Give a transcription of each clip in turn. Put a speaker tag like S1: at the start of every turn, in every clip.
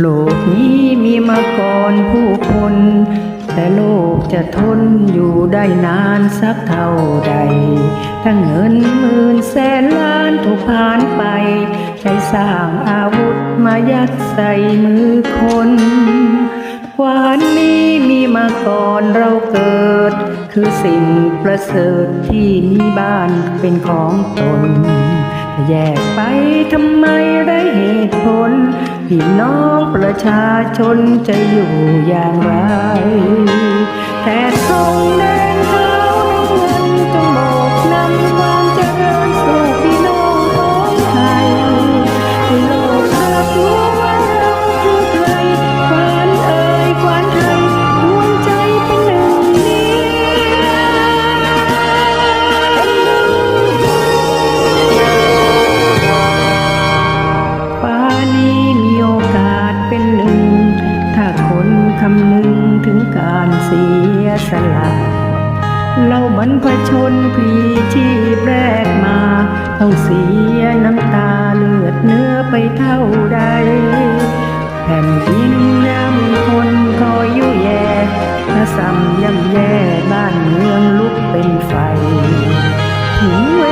S1: โลกนี้มีมาก่อนผู้คน แต่โลกจะทนอยู่ได้นานสักเท่าใด ถ้าเงินหมื่นแสนล้านถูกผ่านไป ใช้สร้างอาวุธมายัดใส่มือคนวันนี้มีมาก่อนเราเกิด คือสิ่งประเสริฐที่มีบ้านเป็นของตน แยกไปทำไมไร้เหตุผล พี่น้องประชาชนจะอยู่อย่างไร แต่ทรง เราบรรพชนพลีชีพแรกมาต้องเสียน้ำตาเลือดเนื้อไปเท่าใดแผ่นดินย่ำคนคอยยุ่ยแย่ถ้าซ้ำย่ำแย่บ้านเมืองลุกเป็นไฟถึงเว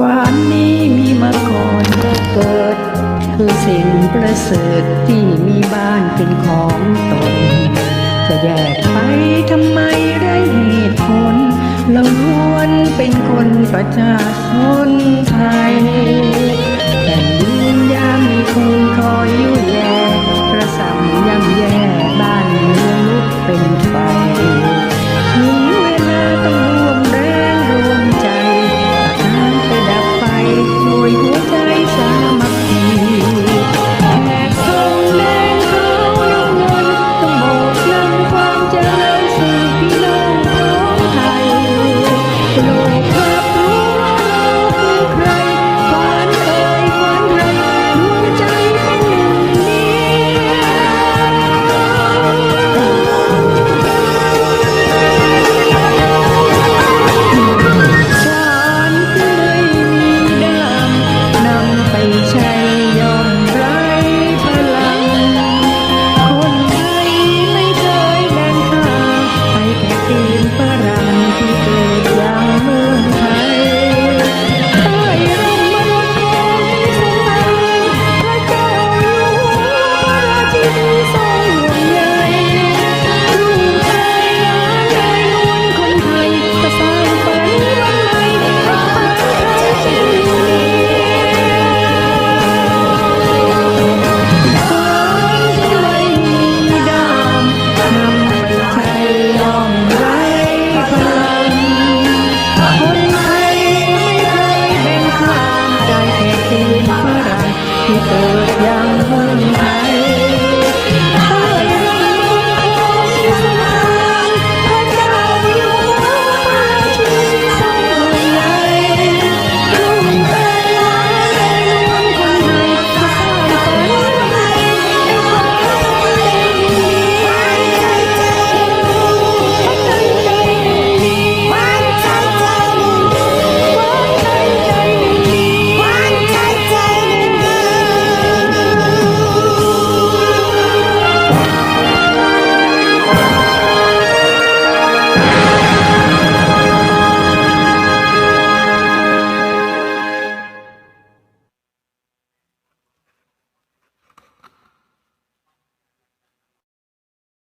S1: วานนี้มีมาก่อนเกิด คือสิ่งประเสริฐที่มีบ้านเป็นของตน จะแยกไปทำไมไรเหตุผลเราล้วนเป็นคนประชาชนไทยแต่นดินยามมีคนคอยยุ่ยแย่กระสำย่ำแย่บ้านเมืองลุกเป็นไ